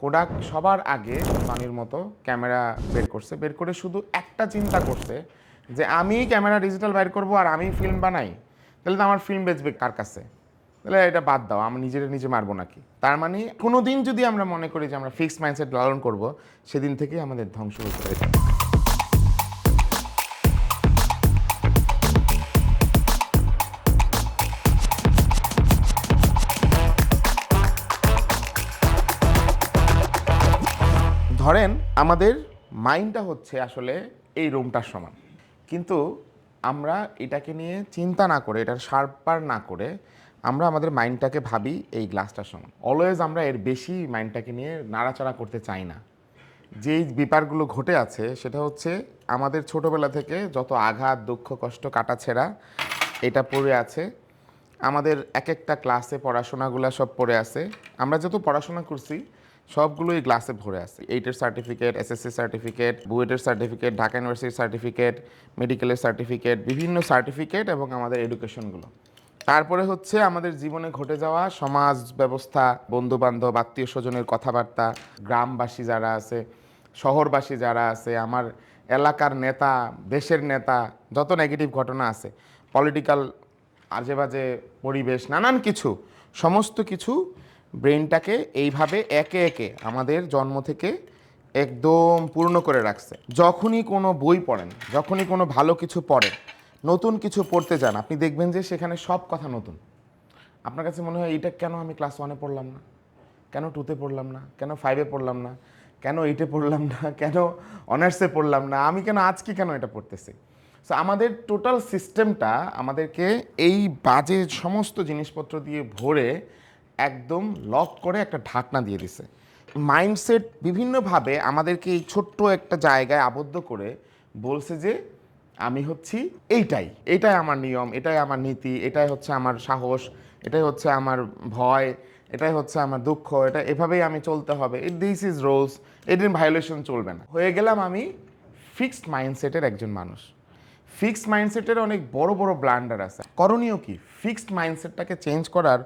Kodak সবার আগে মানির মতো ক্যামেরা বের করছে। বের করে শুধু একটা চিন্তা করছে যে, আমি ক্যামেরা ডিজিটাল বাইর করব আর আমি ফিল্ম বানাই। তাহলে তো আমার ফিল্ম বেচবে কার কাছে? তাহলে এটা বাদ দাও, আমি নিজের নিজে মারবো নাকি? তার মানে কোনো দিন যদি আমরা মনে করি যে আমরা ফিক্সড মাইন্ডসেট লালন করব, সেদিন থেকেই আমাদের ধ্বংস হয়ে হতে ধরেন আমাদের মাইন্ডটা হচ্ছে আসলে এই রুমটার সমান। কিন্তু আমরা এটাকে নিয়ে চিন্তা না করে, এটার সার্পার না করে আমরা আমাদের মাইন্ডটাকে ভাবি এই গ্লাসটার সমান। অলওয়েজ আমরা এর বেশি মাইন্ডটাকে নিয়ে নাড়াচাড়া করতে চাই না। যেই বিপারগুলো ঘটে আছে, সেটা হচ্ছে আমাদের ছোটোবেলা থেকে যত আঘাত, দুঃখ, কষ্ট, কাটাছেড়া এটা পড়ে আছে, আমাদের এক একটা ক্লাসে পড়াশোনাগুলো সব পড়ে আছে। আমরা যত পড়াশোনা করছি সবগুলোই গ্লাসে ভরে আছে। এইটের সার্টিফিকেট এসএসসি সার্টিফিকেট বুয়েটের সার্টিফিকেট ঢাকা ইউনিভার্সিটির সার্টিফিকেট মেডিকেলের সার্টিফিকেট বিভিন্ন সার্টিফিকেট এবং আমাদের এডুকেশনগুলো তারপরে হচ্ছে আমাদের জীবনে ঘটে যাওয়া সমাজ ব্যবস্থা বন্ধু বান্ধব আত্মীয় স্বজনের কথাবার্তা, গ্রামবাসী যারা আছে, শহরবাসী যারা আছে, আমার এলাকার নেতা, দেশের নেতা, যত নেগেটিভ ঘটনা আছে পলিটিক্যাল আজে বাজে পরিবেশ, নানান কিছু, সমস্ত কিছু ব্রেনটাকে এইভাবে একে একে আমাদের জন্ম থেকে একদম পূর্ণ করে রাখছে। যখনই কোনো বই পড়েন, যখনই কোনো ভালো কিছু পড়েন, নতুন কিছু পড়তে যান, আপনি দেখবেন যে সেখানে সব কথা নতুন। আপনার কাছে মনে হয় এটা কেন আমি ক্লাস ওয়ানে পড়লাম না? কেন টুতে পড়লাম না? কেন ফাইভে পড়লাম না? কেন এইটে পড়লাম না? কেন অনার্সে পড়লাম না? আমি কেন আজকে কেন এটা পড়তেছি? সো আমাদের টোটাল সিস্টেমটা আমাদেরকে এই বাজে সমস্ত জিনিসপত্র দিয়ে ভরে একদম লক করে একটা ঢাকনা দিয়ে দিছে। মাইন্ডসেট বিভিন্নভাবে আমাদেরকে এই ছোট্ট একটা জায়গায় আবদ্ধ করে বলছে যে, আমি হচ্ছি এইটাই। এটাই আমার নিয়ম, এটাই আমার নীতি, এটাই হচ্ছে আমার সাহস, এটাই হচ্ছে আমার ভয়, এটাই হচ্ছে আমার দুঃখ, এটা এভাবেই আমি চলতে হবে। ইট দিস ইজ রোলস এটির ভায়োলেশন চলবে না। হয়ে গেলাম আমি ফিক্সড মাইন্ডসেটের একজন মানুষ। ফিক্সড মাইন্ডসেটের অনেক বড় বড় ব্লান্ডার আছে। করণীয় কি? ফিক্সড মাইন্ডসেটটাকে চেঞ্জ করার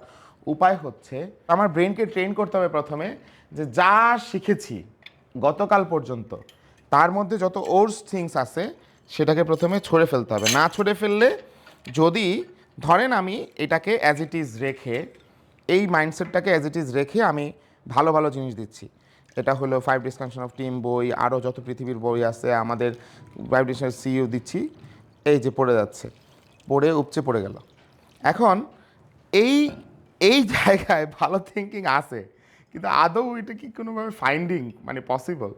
উপায় হচ্ছে, আমার ব্রেনকে ট্রেন করতে হবে প্রথমে যে যা শিখেছি গতকাল পর্যন্ত, তার মধ্যে যত ওর্স থিংস আছে, সেটাকে প্রথমে ছড়ে ফেলতে হবে। না ছড়ে ফেললে যদি, ধরেন আমি এটাকে অ্যাজ ইট ইজ রেখে, এই মাইন্ডসেটটাকে অ্যাজ ইট ইজ রেখে আমি ভালো ভালো জিনিস দিচ্ছি। এটা হলো ফাইভ ডিসকানশন অফ টিম বই আরও যত পৃথিবীর বই আছে, আমাদের ফাইভ ডিসকাশন সিইও দিচ্ছি, এই যে পড়ে যাচ্ছে, পড়ে উপচে পড়ে গেল। এখন এই এই জায়গায় ভালো থিঙ্কিং আছে। কিন্তু আদৌ এটা কি কোনোভাবে ফাইন্ডিং মানে পসিবল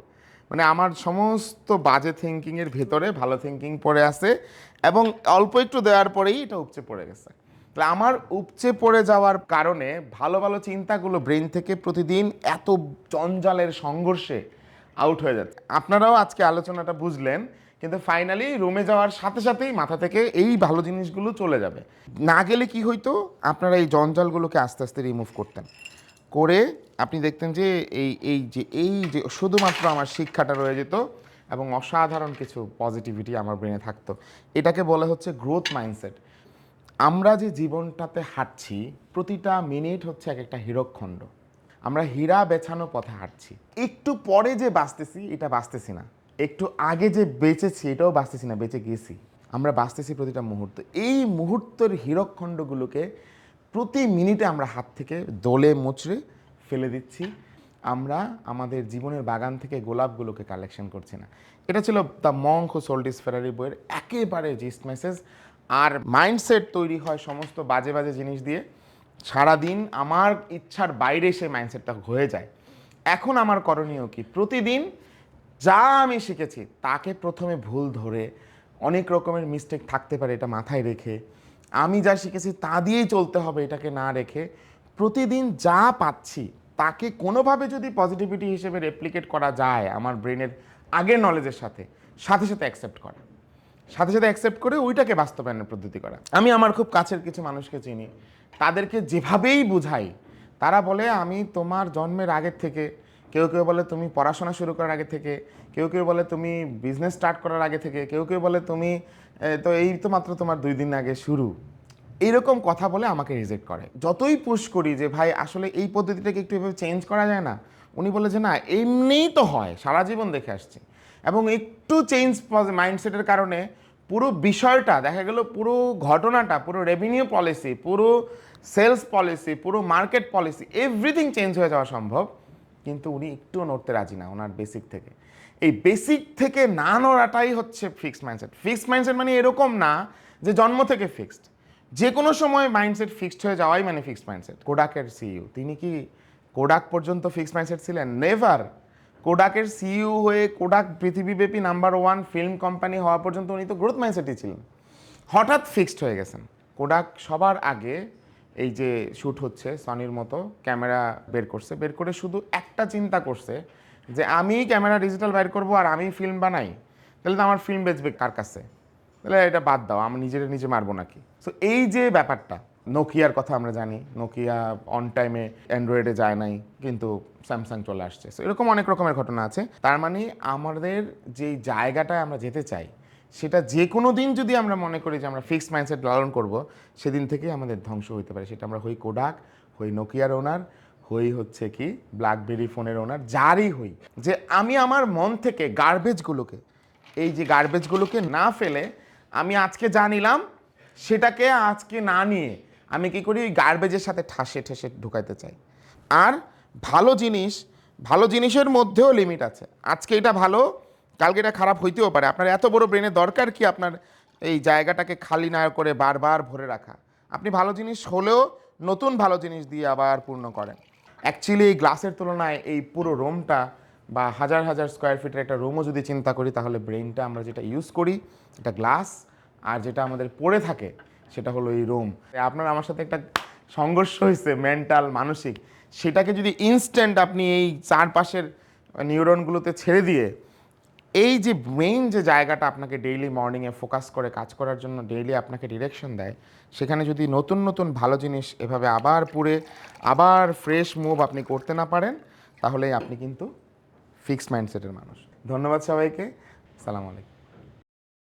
মানে আমার সমস্ত বাজে থিঙ্কিংয়ের ভেতরে ভালো থিঙ্কিং পড়ে আছে এবং অল্প একটু দেওয়ার পরেই এটা উপচে পড়ে গেছে। তাহলে আমার উপচে পড়ে যাওয়ার কারণে ভালো ভালো চিন্তাগুলো ব্রেন থেকে প্রতিদিন এত জঞ্জালের সংঘর্ষে আউট হয়ে যাচ্ছে। আপনারাও আজকে আলোচনাটা বুঝলেন কিন্তু ফাইনালি রুমে যাওয়ার সাথে সাথেই মাথা থেকে এই ভালো জিনিসগুলো চলে যাবে। না গেলে কি হইতো? আপনারা এই জঞ্জালগুলোকে আস্তে আস্তে রিমুভ করতেন। করে আপনি দেখতেন যে এই এই যে এই যে শুধুমাত্র আমার শিক্ষাটা রয়ে যেত এবং অসাধারণ কিছু পজিটিভিটি আমার ব্রেনে থাকতো। এটাকে বলা হচ্ছে গ্রোথ মাইন্ডসেট আমরা যে জীবনটাতে হাঁটছি, প্রতিটা মিনিট হচ্ছে এক একটা হীরকখণ্ড আমরা হীরা বেছানো পথে হাঁটছি। একটু পরে যে বাঁচতেছি, এটা বাঁচতেছি না। একটু আগে যে বেঁচেছি, এটাও বাঁচতেছি না, বেঁচে গেছি। আমরা বাঁচতেছি প্রতিটা মুহূর্ত। এই মুহূর্তের হীরকখণ্ডগুলোকে প্রতি মিনিটে আমরা হাত থেকে দোলে মুচড়ে ফেলে দিচ্ছি। আমরা আমাদের জীবনের বাগান থেকে গোলাপগুলোকে কালেকশন করছি না। এটা ছিল দ্য মঙ্ক হু সোল্ডিস ফেরারি বইয়ের একেবারে জিস্ট মেসেজ আর মাইন্ডসেট তৈরি হয় সমস্ত বাজে বাজে জিনিস দিয়ে। সারাদিন আমার ইচ্ছার বাইরে সেই মাইন্ডসেটটা হয়ে যায়। এখন আমার করণীয় কি? প্রতিদিন যা আমি শিখেছি, তাকে প্রথমে ভুল ধরে অনেক রকমের মিস্টেক থাকতে পারে এটা মাথায় রেখে। আমি যা শিখেছি, তা দিয়েই চলতে হবে এটাকে না রেখে। প্রতিদিন যা পাচ্ছি, তাকে কোনোভাবে যদি পজিটিভিটি হিসেবে রেপ্লিকেট করা যায় আমার ব্রেনের আগের নলেজের সাথে সাথে সাথে অ্যাকসেপ্ট করা। সাথে সাথে অ্যাকসেপ্ট করে ওইটাকে বাস্তবায়নের পদ্ধতি করা। আমি আমার খুব কাছের কিছু মানুষকে চিনি, তাদেরকে যেভাবেই বুঝাই, তারা বলে, আমি তোমার জন্মের আগের থেকে কেউ কেউ বলে তুমি পড়াশোনা শুরু করার আগে থেকে, কেউ কেউ বলে তুমি বিজনেস স্টার্ট করার আগে থেকে, কেউ কেউ বলে তুমি তো এই তো মাত্র তোমার দুই দিন আগে শুরু। এইরকম কথা বলে আমাকে রিজেক্ট করে। যতই পুশ করি যে, ভাই, আসলে এই পদ্ধতিটাকে একটু এভাবে চেঞ্জ করা যায় না? উনি বলে যে, না, এমনিই তো হয়, সারা জীবন দেখে আসছি। এবং একটু চেঞ্জ মাইন্ডসেটের কারণে পুরো বিষয়টা, দেখা গেল পুরো ঘটনাটা, পুরো রেভিনিউ পলিসি পুরো সেলস পলিসি পুরো মার্কেট পলিসি এভরিথিং চেঞ্জ হয়ে যাওয়া সম্ভব। কিন্তু উনি একটুও নড়তে রাজি না ওনার বেসিক থেকে। এই বেসিক থেকে না নড়াটাই হচ্ছে ফিক্সড মাইন্ডসেট ফিক্সড মাইন্ডসেট মানে এরকম না যে জন্ম থেকে ফিক্সড যে কোনো সময় মাইন্ডসেট ফিক্সড হয়ে যাওয়াই মানে ফিক্সড মাইন্ডসেট কোডাকের সিইও তিনি কি কোডাক পর্যন্ত ফিক্সড মাইন্ডসেট ছিলেন? নেভার কোডাকের সিইও হয়ে কোডাক পৃথিবীব্যাপী নাম্বার ওয়ান ফিল্ম কোম্পানি হওয়া পর্যন্ত উনি তো গ্রোথ মাইন্ডসেটই ছিলেন। হঠাৎ ফিক্সড হয়ে গেছেন। কোডাক সবার আগে এই যে শ্যুট হচ্ছে সনির মতো, ক্যামেরা বের করছে। বের করে শুধু একটা চিন্তা করছে যে আমি ক্যামেরা ডিজিটাল বাইর করব আর আমি ফিল্ম বানাই, তাহলে তো আমার ফিল্ম বেচবে কার কাছে? তাহলে এটা বাদ দাও, আমি নিজের নিজে মারবো নাকি? সো এই যে ব্যাপারটা নোকিয়ার কথা আমরা জানি নোকিয়া অন টাইমে অ্যান্ড্রয়েডে যায় নাই, কিন্তু স্যামসাং চলে আসছে। সো এরকম অনেক রকমের ঘটনা আছে। তার মানে আমাদের যেই জায়গাটায় আমরা যেতে চাই সেটা যে কোনো দিন যদি আমরা মনে করি যে আমরা ফিক্সড মাইন্ডসেট লালন করব, সেদিন থেকেই আমাদের ধ্বংস হইতে পারে। সেটা আমরা হই কোডাক হই নোকিয়ার ওনার হই হচ্ছে কি ব্ল্যাকবেরি ফোনের ওনার যারই হই। যে আমি আমার মন থেকে গার্বেজগুলোকে এই যে গার্বেজগুলোকে না ফেলে আমি আজকে যা নিলাম, সেটাকে আজকে না নিয়ে আমি কি করি ওই গার্বেজের সাথে ঠাসে ঠেসে ঢুকাইতে চাই। আর ভালো জিনিস, ভালো জিনিসের মধ্যেও লিমিট আছে। আজকে এটা ভালো কালকে এটা খারাপ হইতেও পারে। আপনার এত বড় ব্রেনের দরকার কি আপনার এই জায়গাটাকে খালি না করে বারবার ভরে রাখা? আপনি ভালো জিনিস হলেও নতুন ভালো জিনিস দিয়ে আবার পূর্ণ করেন। অ্যাকচুয়ালি এই গ্লাসের তুলনায় এই পুরো রুমটা বা হাজার হাজার স্কোয়ার ফিটের একটা রুমও যদি চিন্তা করি, তাহলে ব্রেনটা আমরা যেটা ইউজ করি, এটা গ্লাস আর যেটা আমাদের পড়ে থাকে, সেটা হলো এই রুম আপনার আমার সাথে একটা সংঘর্ষ হয়েছে মেন্টাল মানসিক। সেটাকে যদি ইনস্ট্যান্ট আপনি এই চারপাশের নিউরনগুলোতে ছেড়ে দিয়ে এই যে মেইন যে জায়গাটা আপনাকে ডেইলি মর্নিংয়ে ফোকাস করে কাজ করার জন্য ডেইলি আপনাকে ডিরেকশন দেয়, সেখানে যদি নতুন নতুন ভালো জিনিস এভাবে আবার পুরে আবার ফ্রেশ মুভ আপনি করতে না পারেন তাহলে আপনি কিন্তু ফিক্সড মাইন্ডসেটের মানুষ। ধন্যবাদ সবাইকে। সালাম আলাইকুম।